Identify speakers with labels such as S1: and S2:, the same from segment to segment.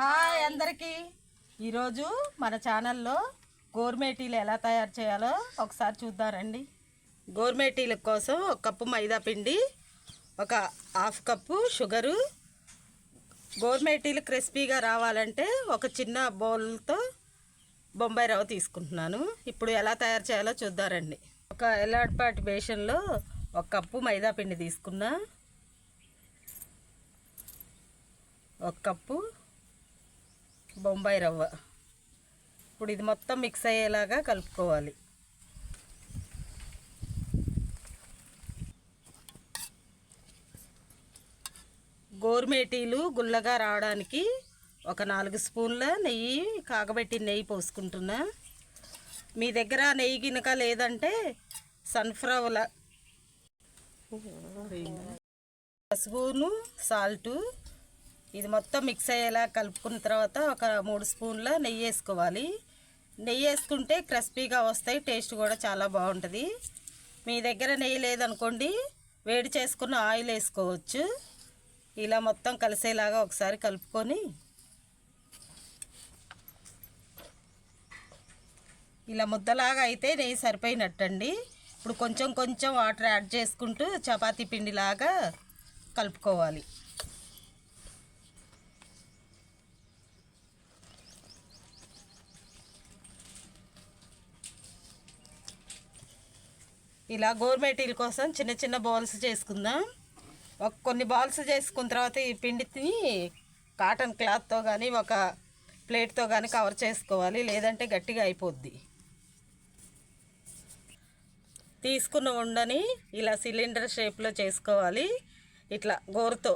S1: Hi అందరికీ. ఈరోజు మన ఛానల్లో గోర్మేటీలు ఎలా తయారు చేయాలో ఒకసారి చూద్దారండి గోర్మేటీల కోసం ఒక కప్పు మైదా పిండి ఒక హాఫ్ కప్పు షుగరు. గోర్మేటీలు క్రిస్పీగా రావాలంటే ఒక చిన్న బౌల్తో బొంబాయి రవ్వ తీసుకుంటున్నాను. ఇప్పుడు ఎలా తయారు చేయాలో చూద్దారండి ఒక ఎలాడ్పాటి బేషన్లో ఒక కప్పు మైదా పిండి తీసుకున్నా. ఒక కప్పు బొంబాయి రవ్వ. ఇప్పుడు ఇది మొత్తం మిక్స్ అయ్యేలాగా కలుపుకోవాలి. గోరుమేటీలు గుల్లగా రావడానికి ఒక నాలుగు స్పూన్ల నెయ్యి కాగబెట్టి నెయ్యి పోసుకుంటున్నా. మీ దగ్గర నెయ్యి గినక లేదంటే సన్ఫ్లవర్ పసుపును సాల్టు ఇది మొత్తం మిక్స్ అయ్యేలా కలుపుకున్న తర్వాత ఒక మూడు స్పూన్ల నెయ్యి వేసుకోవాలి. నెయ్యి వేసుకుంటే క్రిస్పీగా వస్తాయి టేస్ట్ కూడా చాలా బాగుంటుంది. మీ దగ్గర నెయ్యి లేదనుకోండి వేడి చేసుకున్న ఆయిల్ వేసుకోవచ్చు. ఇలా మొత్తం కలిసేలాగా ఒకసారి కలుపుకొని ఇలా ముద్దలాగా అయితే నెయ్యి సరిపోయినట్టండి. ఇప్పుడు కొంచెం కొంచెం వాటర్ యాడ్ చేసుకుంటూ చపాతీ పిండిలాగా కలుపుకోవాలి. ఇలా గోర్మేటీల కోసం చిన్న చిన్న బౌల్స్ చేసుకుందాం. ఒక కొన్ని బాల్స్ చేసుకున్న తర్వాత ఈ పిండిని కాటన్ క్లాత్తో కానీ ఒక ప్లేట్తో కానీ కవర్ చేసుకోవాలి. లేదంటే గట్టిగా అయిపోద్ది. తీసుకున్న ఉండని ఇలా సిలిండర్ షేప్లో చేసుకోవాలి. ఇట్లా గోరుతో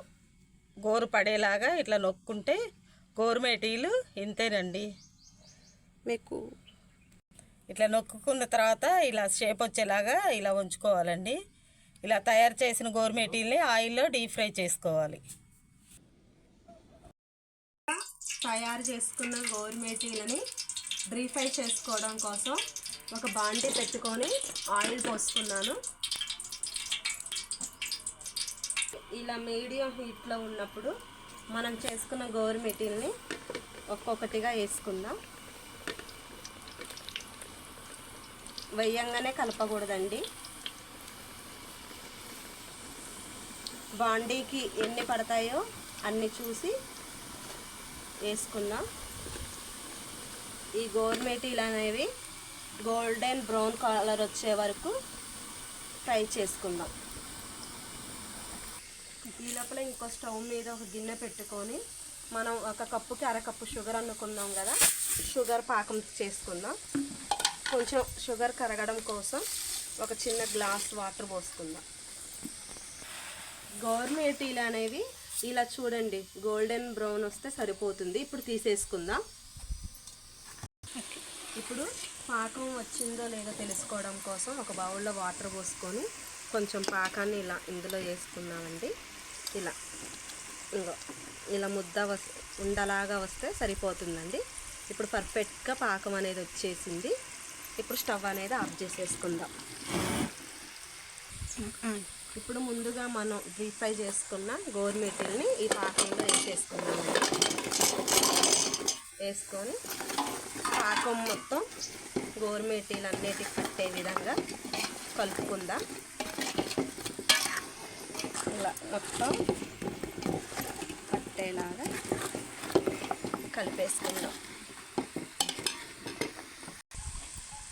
S1: గోరు పడేలాగా ఇట్లా నొక్కుంటే గోరుమేటీలు ఇంతేనండి.
S2: మీకు
S1: ఇట్లా నొక్కుకున్న తర్వాత ఇలా షేప్ వచ్చేలాగా ఇలా ఉంచుకోవాలండి. ఇలా తయారు చేసిన గోరుమేటీల్ని ఆయిల్లో డీప్ ఫ్రై చేసుకోవాలి.
S2: తయారు చేసుకున్న గోరుమేటీలని డ్రీ ఫ్రై చేసుకోవడం కోసం ఒక బాండి పెట్టుకొని ఆయిల్ పోసుకున్నాను. ఇలా మీడియం హీట్లో ఉన్నప్పుడు మనం చేసుకున్న గోరుమేటీల్ని ఒక్కొక్కటిగా వేసుకుందాం. వేయంగానే కలపకూడదండి. బాండీకి ఎన్ని పడతాయో అన్ని చూసి వేసుకుందాం. ఈ గోర్మేటీలు అనేవి గోల్డెన్ బ్రౌన్ కలర్ వచ్చే వరకు ఫ్రై చేసుకుందాం. ఈ లోపల ఇంకో స్టవ్ మీద ఒక గిన్నె పెట్టుకొని మనం ఒక కప్పుకి అరకప్పు షుగర్ అనుకున్నాం కదా షుగర్ పాకం చేసుకుందాం. కొంచెం షుగర్ కరగడం కోసం ఒక చిన్న గ్లాస్ వాటర్ పోసుకుందాం. గవర్నమెంట్ ఇలా అనేవి ఇలా చూడండి గోల్డెన్ బ్రౌన్ వస్తే సరిపోతుంది. ఇప్పుడు తీసేసుకుందాం. ఇప్పుడు పాకం వచ్చిందో లేదో తెలుసుకోవడం కోసం ఒక బౌల్లో వాటర్ పోసుకొని కొంచెం పాకాన్ని ఇలా ఇందులో వేసుకున్నామండి ఇలా ఇంకో ఇలా ముద్ద వస్ ఉండలాగా వస్తే సరిపోతుందండి. ఇప్పుడు పర్ఫెక్ట్గా పాకం అనేది వచ్చేసింది. ఇప్పుడు స్టవ్ అనేది ఆఫ్ చేసేసుకుందాం. ఇప్పుడు ముందుగా మనం డీప్ ఫ్రై చేసుకున్న గోరుమెటీల్ని ఈ పాకంలో వేసేసుకున్నాము వేసుకొని పాకం మొత్తం గోరుమెటీలు అన్నిటికి పట్టే విధంగా కలుపుకుందాం. ఇలా మొత్తం పట్టేలాగా కలిపేసుకుందాం.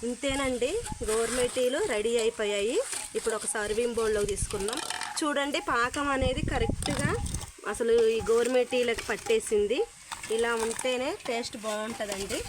S2: ఇంతేనండి. గోర్మెటీలు రెడీ అయిపోయాయి. ఇప్పుడు ఒక సర్వింగ్ బౌల్లోకి తీసుకుందాం. చూడండి పాకం అనేది కరెక్ట్గా అసలు ఈ గోర్మెటీలకు పట్టేసింది. ఇలా ఉంటేనే టేస్ట్ బాగుంటుందండి.